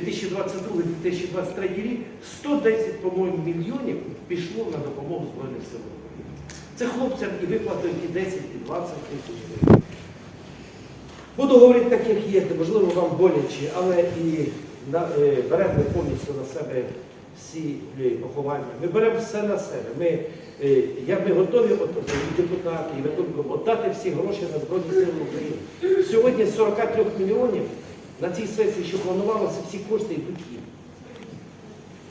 2022-2023 рік 110, по-моєму, мільйонів пішло на допомогу Збройних сил України. Це хлопцям і виплатили і 10, і 20 тисяч гривень. Буду говорити так, як є, можливо, вам боляче, але і е, беремо повністю на себе всі е, поховання. Ми беремо все на себе. Ми, е, я, ми готові, от, і депутати, і виконком, віддати всі гроші на Збройні Сили України. Сьогодні з 43 мільйонів на цій сесії, що планувалося, всі кошти йдуть їм.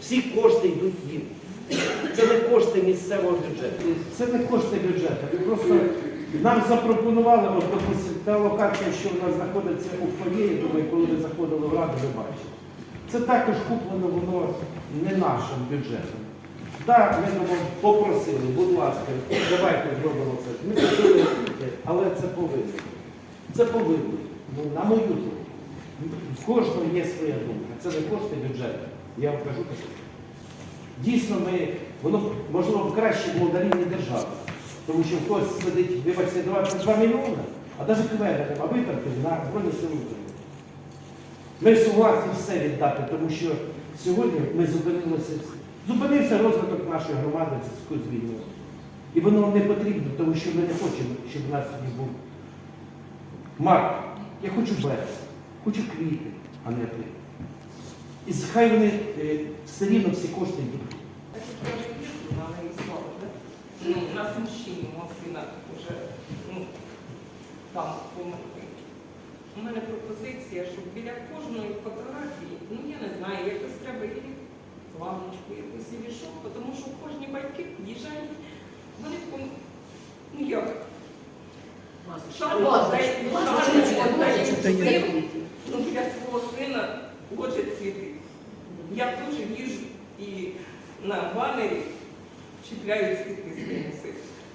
Всі кошти йдуть їм. Це не кошти місцевого бюджету. Це не кошти бюджету. Просто нам запропонували, от, допустим, та локація, що в нас знаходиться у фоєї, думаю, коли ви заходили в раду, ви бачили. Це також куплено воно не нашим бюджетом. Так, ми думаємо, попросили, будь ласка, давайте зробимо це. Ми зробили, але це повинно. Це повинно. Ну, на мою думку. В кожного є своя думка. Це не кошти бюджету. Я вам кажу таке. Дійсно, ми, воно можливо краще було на рівні держави. Тому що когось сидить, вибачте, 22 мільйони, а навіть кведа нема витрати на Збройні Сили України. Ми согласні все віддати, тому що сьогодні ми зупинилися. Зупинився розвиток нашої громади в зв'язку з війною. І воно не потрібно, тому що ми не хочемо, щоб в нас був марк. Я хочу берез, хочу квіти, а не ти. І хай вони е, все рівно всі кошти йдуть. Ну, у нас мужчині, мого сина вже ну, там помогли. У мене пропозиція, щоб біля кожної фотографії, ну я не знаю, якось треба і планочку якусь і що, тому що кожні батьки під'їжджають, вони ну як, шару Лазочку, віддають, лазочку, Ну, для свого сина ложать цвіти. Я теж їжу і на банері чіпляють цвіти з мінуси.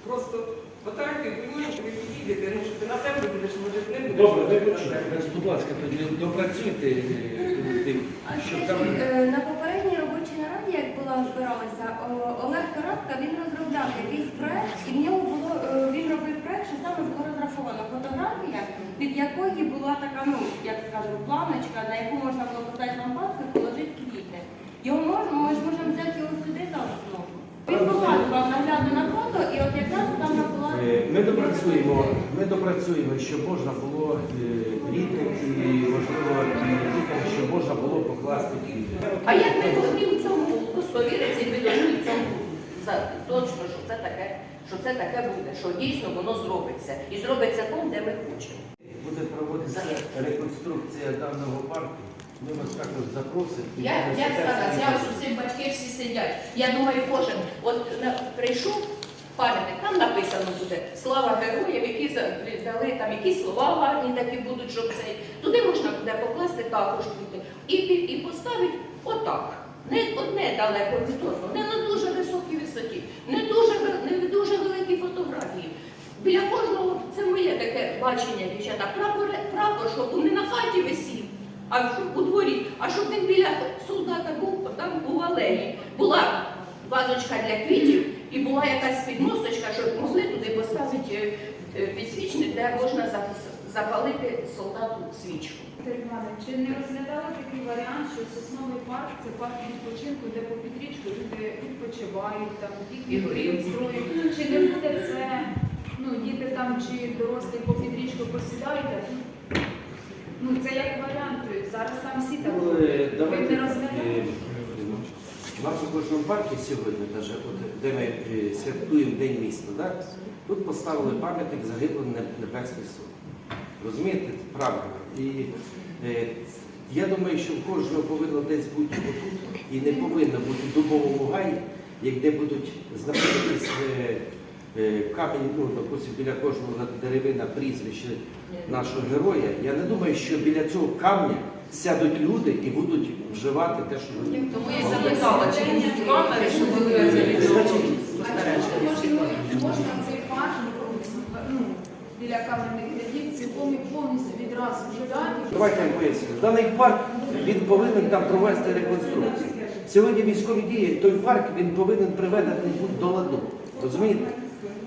Просто фотографії приймаєш, ви підійдете, ну що ти на себе будеш, може ти не будеш. Добре, ви почуєте. Будь ласка, тоді допрацюйте, е, тим, А щоб там. скажіть, е, на попередній робочій нараді, як була збиралася, о- Олег Каратка, він розробляв якийсь проект, і в нього було, е, він робив проект, що саме було розраховано фотографія, під якої була така, ну, як скажемо, планочка, на яку можна було поставити лампадку і положити квіти. Його можна, ми ж можемо взяти його сюди за основу. Він показував наглядно на фото, і от якраз там була... Е, Ми допрацюємо, ми допрацюємо, щоб можна було е, рідним і можливо дітям, щоб можна було покласти квіти. А як ми в цьому удостовіритися, і ми в цьому точно, що це таке, що це таке буде, що дійсно воно зробиться. І зробиться там, де ми хочемо. Реконструкція даного парку. Ми вас також запросимо. Я, я зараз, я ось усі батьки всі сидять. Я думаю, кожен, от на, прийшов пам'ятник, там написано буде слава героям, які дали там якісь слова гарні такі будуть, щоб цей. Туди можна буде покласти також квіти. І, і, і поставити отак. Не одне далеко від одного, не на дуже високій висоті, не дуже не дуже великі фотографії. Біля кожного це моє таке бачення, дівчата. Прапор, прапор, щоб не на хаті висів, а щоб у дворі, а щоб він біля солдата був там у алеї. Була вазочка для квітів і була якась підмосточка, щоб могли туди поставити е, е, підсвічник, де можна запалити солдату свічку. Віктор чи не розглядали такий варіант, що сосновий парк це парк відпочинку, де по підрічку люди відпочивають, там їхні І- строїть. Чи не буде це, ну, діти там чи дорослі по підрічку посідають, ну це як варіант, зараз там всі так Ну, е. Ви Давайте не е, розглядаєте? у нас у кожному парку сьогодні, даже, от, де ми е, святкуємо День міста, да? тут поставили пам'ятник загиблим Неб- Небесний Суд. Розумієте, правильно. І е, я думаю, що в кожного повинно десь бути отут, і не повинно бути в дубовому гаї, як де будуть знаходитись е, камінь, ну, допустим, біля кожного деревина прізвище нашого героя. Я не думаю, що біля цього камня сядуть люди і будуть вживати те, що вони. Тому я запитала, чи будуть камери, щоб були Можна, можна цей парк ну, біля камерних рядів цілком і повністю відразу вживати. Давайте я поясню. Даний парк він повинен там провести реконструкцію. Сьогодні військові дії, той парк він повинен приведений до ладу. Розумієте?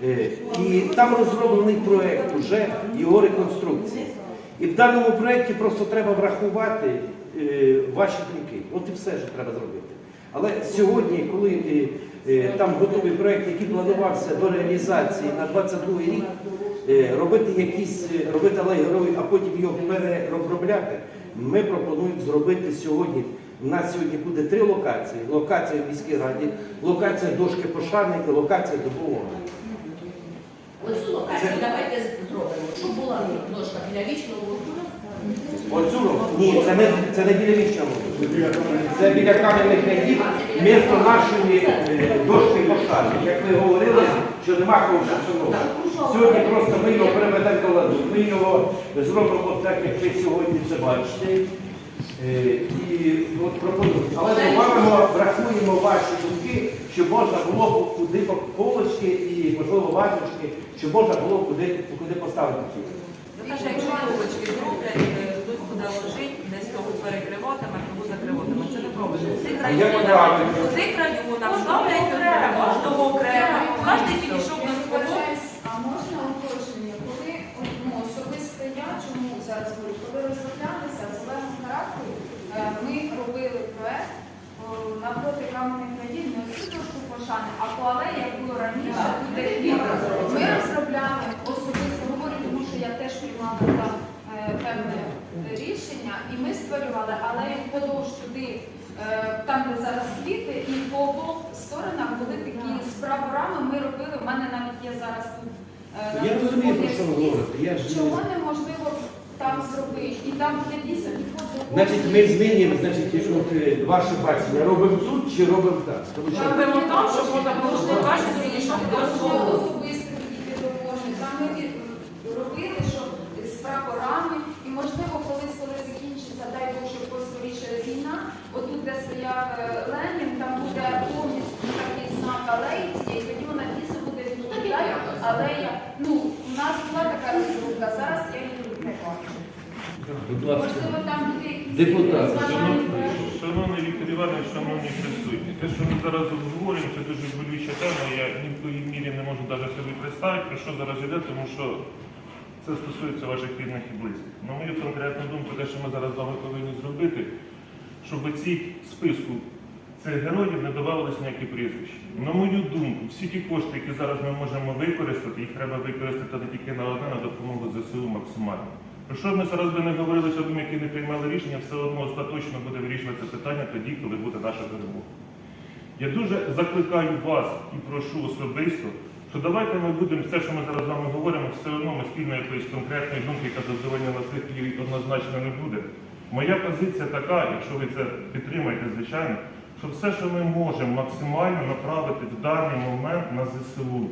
Е, І там розроблений проєкт уже його реконструкції. І в даному проєкті просто треба врахувати е, ваші думки. От і все, що треба зробити. Але сьогодні, коли е, там готовий проєкт, який планувався до реалізації на 22 рік, робити якісь, робити алегорою, а потім його переробляти, ми пропонуємо зробити сьогодні. У нас сьогодні буде три локації: локація в міській раді, локація дошки пошани і локація допомоги. Оцю локацію давайте зробимо, щоб була дошка біля вічного вогню. Оцю роб- ні, це не це не біля вічного. Це біля кам'яних рядів, місто нашої е, дошки пошани. Як ви говорили, що нема кого вшановувати. Сьогодні просто ми його приведемо до ладу. Ми його зробимо так, як ви сьогодні це бачите. Е, І от пропонуємо. Але добавимо, врахуємо ваші думки, щоб можна було куди по- полочки і, можливо, вазочки, щоб можна було куди, куди поставити. Каже, якщо полочки зроблять, е, хтось буде ложити, десь того перекриватиме, тому закриватиме. Це районах, правильно? у цих районах ставлять кожного окремо, кожен підійшов до свого. Вибачаюсь, А можна уточнення, коли ну, особисто я, чому зараз говорю, коли розроблялися в зеленому характері, е, ми робили проект о, напроти кам'яних не оцю дошку пошани, а по алеї, як було раніше, віра. Ми розробляли особисто говорю, тому що я теж приймала там е, певне рішення, і ми створювали алею подовж туди. е, Там, де зараз квіти, і по обох сторонах були такі з прапорами. Ми робили. У мене навіть є зараз тут. е, Я розумію, про що ви говорите. Чого неможливо там зробити? І там буде дійсно підход до Значить, ми змінюємо, значить, от, е, ваше бачення, робимо тут чи робимо так? Тому що Робимо так, щоб можна було Можливо, кожен підійшов до можливо, свого. особисто до кожної. Там ми від- робили, що з прапорами, і можливо, колись, коли закінчиться, дай щоб поскоріше війна, отут, де стояв е, Ленін, там буде повністю такий знак алеї цієї, тоді вона дійсно буде відповідати, алея. Ну, у нас була така розробка, зараз я її не бачу. Будь ласка. Можливо, там буде якісь Депутат. Шановний Віктор Іванович, шановні присутні, те, що ми зараз обговорюємо, це дуже болюча тема. Я ні в коїй мірі не можу навіть собі представити, про що зараз йде, тому що це стосується ваших рідних і близьких. На мою конкретну думку, те, що ми зараз з вами повинні зробити, щоб ці списку цих героїв не додавалися ніякі прізвища. На мою думку, всі ті кошти, які зараз ми можемо використати, їх треба використати не тільки на одне, на допомогу ЗСУ максимально. Про що б ми зараз би не говорили, щоб ми які не приймали рішення, все одно остаточно буде вирішуватися питання тоді, коли буде наша перемога. Я дуже закликаю вас і прошу особисто, що давайте ми будемо все, що ми зараз з вами говоримо, все одно ми спільно якоїсь конкретної думки, яка задовольнила цих її однозначно не буде. Моя позиція така, якщо ви це підтримаєте, звичайно, що все, що ми можемо максимально направити в даний момент на ЗСУ.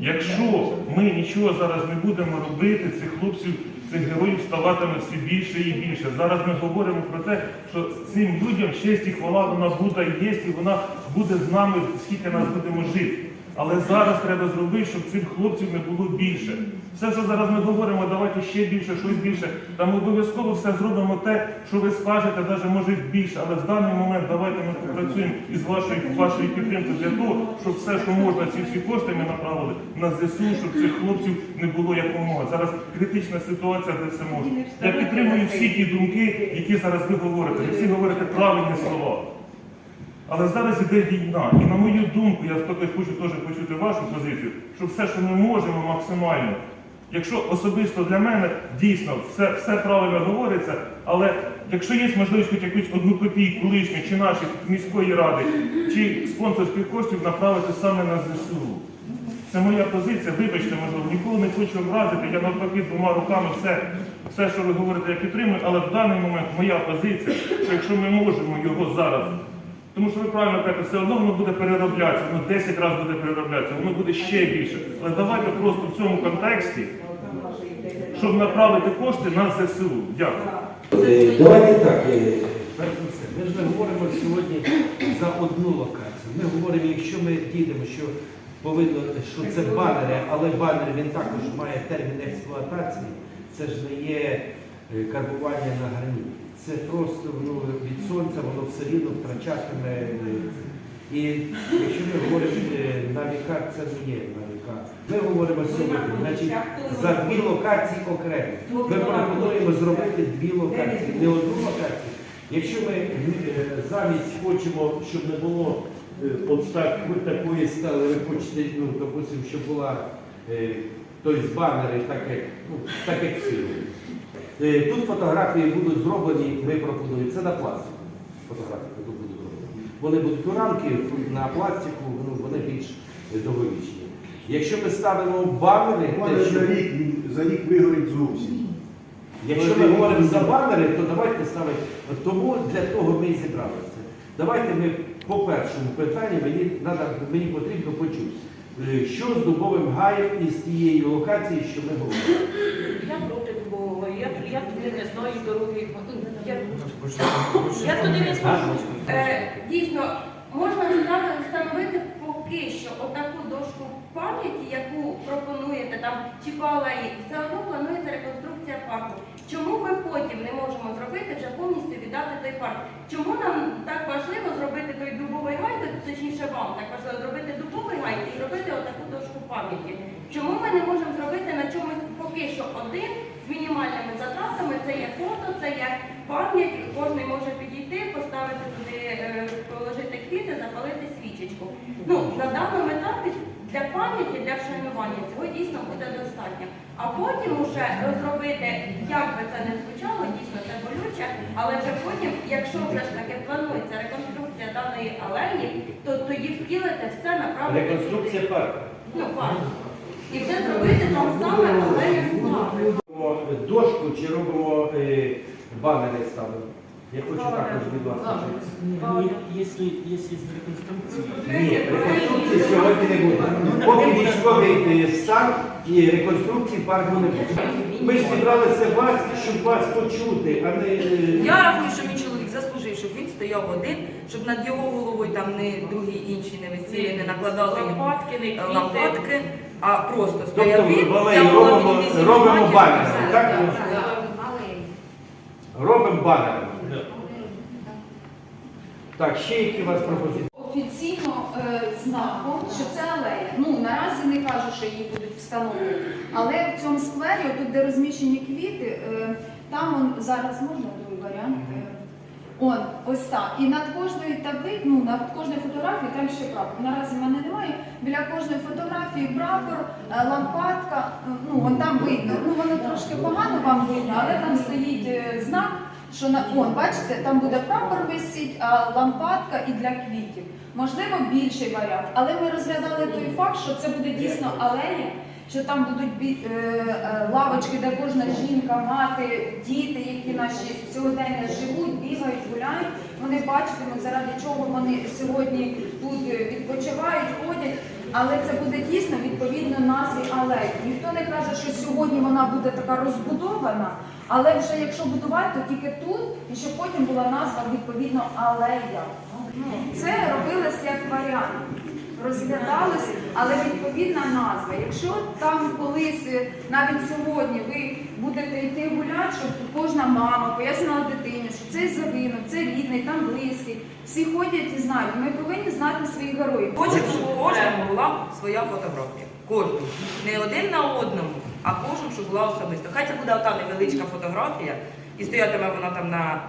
Якщо ми нічого зараз не будемо робити, цих хлопців, цих героїв ставатиме все більше і більше. Зараз ми говоримо про те, що цим людям честь і хвала вона буде є, і вона буде з нами, скільки нас будемо жити. Але зараз треба зробити, щоб цих хлопців не було більше. Все, що зараз ми говоримо, давайте ще більше, щось більше. Там обов'язково все зробимо те, що ви скажете, навіть може більше. Але в даний момент давайте ми попрацюємо із вашою вашою підтримкою для того, щоб все, що можна, ці всі кошти ми направили на ЗСУ, щоб цих хлопців не було якомога. Зараз критична ситуація, де все можна. Я підтримую всі ті думки, які зараз ви говорите. Ви всі говорите правильні слова. Але зараз іде війна. І на мою думку, я хочу теж почути вашу позицію, що все, що ми можемо максимально, якщо особисто для мене дійсно все, все правильно говориться, але якщо є можливість хоч якусь одну копійку лишню, чи наших міської ради, чи спонсорських коштів направити саме на ЗСУ. Це моя позиція. Вибачте, можливо, нікого не хочу образити. Я навпаки двома руками все, все, що ви говорите, я підтримую, але в даний момент моя позиція, що якщо ми можемо його зараз тому що ви правильно кажете, все одно воно буде перероблятися, воно 10 разів буде перероблятися, воно буде ще більше. Але давайте просто в цьому контексті, щоб направити кошти на ЗСУ. Дякую. Е, Давайте так, е, перш за все, ми ж не говоримо сьогодні за одну локацію. Ми говоримо, якщо ми дійдемо, що повинно, що це банери, але банер він також має термін експлуатації, це ж не є е, карбування на граніті. Це просто ну, від сонця воно все рівно втрачатиме. І якщо ми говоримо е, на віка, це не є на віка. Ми говоримо сьогодні, значить, за дві локації окремо. Ми пропонуємо зробити дві локації, не одну локацію. Якщо ми е, замість хочемо, щоб не було е, от так, ви такої стали, ви хочете, ну, допустимо, щоб була тобто банери, так як, ну, так як в фільмі. Е, Тут фотографії будуть зроблені, ми пропонуємо, це на пластику. Фотографії тут будуть зроблені. Вони будуть у рамки на пластику, ну, вони більш е, довговічні. Якщо ми ставимо банери, те, що- за рік, за рік вигорить зовсім. Якщо ми говоримо за банери, то давайте ставити. Тому для того ми і зібралися. Давайте ми по першому питанню мені, надо, мені потрібно почути, е, що з дубовим гаєм із тієї локації, що ми говоримо. Я проти Дубового, я, я туди не знаю дороги. Я, я туди не знаю. Е, Дійсно, можна встановити поки що отаку дошку пам'яті, яку пропонуєте там чи по алеї, все одно планується реконструкція парку. Чому ми потім не можемо зробити вже повністю віддати той парк? Чому нам так важливо зробити той дубовий гай, точніше вам так важливо зробити дубовий гай і робити отаку дошку пам'яті? Чому ми не можемо зробити на чомусь поки що один мінімальними затратами? Це є фото, це є пам'ять, кожен може підійти, поставити туди, е, положити квіти, запалити свічечку. Ну, на даному етапі для пам'яті, для вшанування цього дійсно буде достатньо. А потім уже розробити, як би це не звучало, дійсно це болюче, але вже потім, якщо вже ж таки планується реконструкція даної алеї, то тоді втілити все направити. Реконструкція парку. Ну, парк. І вже зробити там саме алею слави. Робимо дошку чи робимо е, банери ставимо? Я хочу також від вас. почути. Ну, Ні, реконструкції сьогодні не буде. Поки військовий е, стан і реконструкції парку не буде. Ми ж зібралися вас, щоб вас почути, а не. е, Я рахую, що мій чоловік заслужив, щоб він стояв один, щоб над його головою там не другі інші не висіли, не накладали Лопатки, не е, квіти. лопатки, а просто Тобто алеї робимо, мені робимо банери, все. так? Робимо банери. Так, ще які у вас пропозиції? Офіційно е, знаком, що це алея. Ну наразі не кажу, що її будуть встановлювати. Але в цьому сквері, тут де розміщені квіти, е, там он, зараз можна другий варіант. Е, Он, ось так. І над кожною таблицею, ну над кожною фотографією там ще прапор. Наразі в мене немає. Біля кожної фотографії прапор, е, лампадка. Ну вон там видно. Ну воно трошки погано вам видно, але там стоїть е, знак. Що на он, бачите, там буде прапор висіть, а лампадка і для квітів. Можливо, більший варіант, але ми розглядали той факт, що це буде дійсно алея, що там будуть е, е, лавочки, де кожна жінка, мати, діти, які наші сьогодення живуть, бігають, гуляють. Вони бачитимуть, заради чого вони сьогодні тут е, відпочивають, ходять. Але це буде дійсно відповідно назві алеї. Ніхто не каже, що сьогодні вона буде така розбудована, але вже якщо будувати, то тільки тут, і щоб потім була назва відповідно алея. Це робилось як варіант. Розглядалось, але відповідна назва. Якщо там колись, е, навіть сьогодні, ви будете йти гуляти, щоб кожна мама пояснила дитині, що цей загинув, це рідний, там близький. Всі ходять і знають. Ми повинні знати своїх героїв. Хочу, щоб у кожному була своя фотографія. Кожен. Не один на одному, а кожен, щоб була особисто. Хай це буде ота невеличка фотографія, і стоятиме вона там на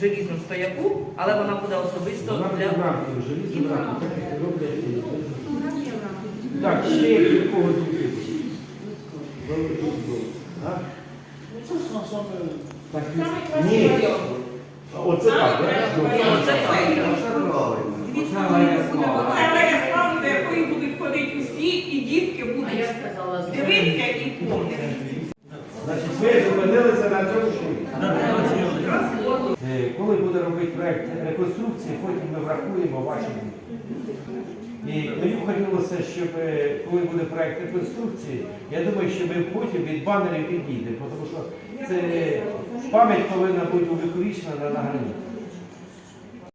желізному стояку, але вона буде особисто Вона для. буде в рамки, желізні рамки, так ще які в кого думки? Великий футбол. А? це саме Так, ні. Оце так? Оце так. Це до якої будуть ходити усі, і дітки будуть дивитися і помнити. Значить, ми зупинилися на цьому. Е, Коли буде робити проєкт реконструкції, потім ми врахуємо ваші. І мені хотілося, щоб е, коли буде проєкт реконструкції, я думаю, що ми потім від банерів відійдемо, тому що це пам'ять повинна бути увіковічена на, на граніті.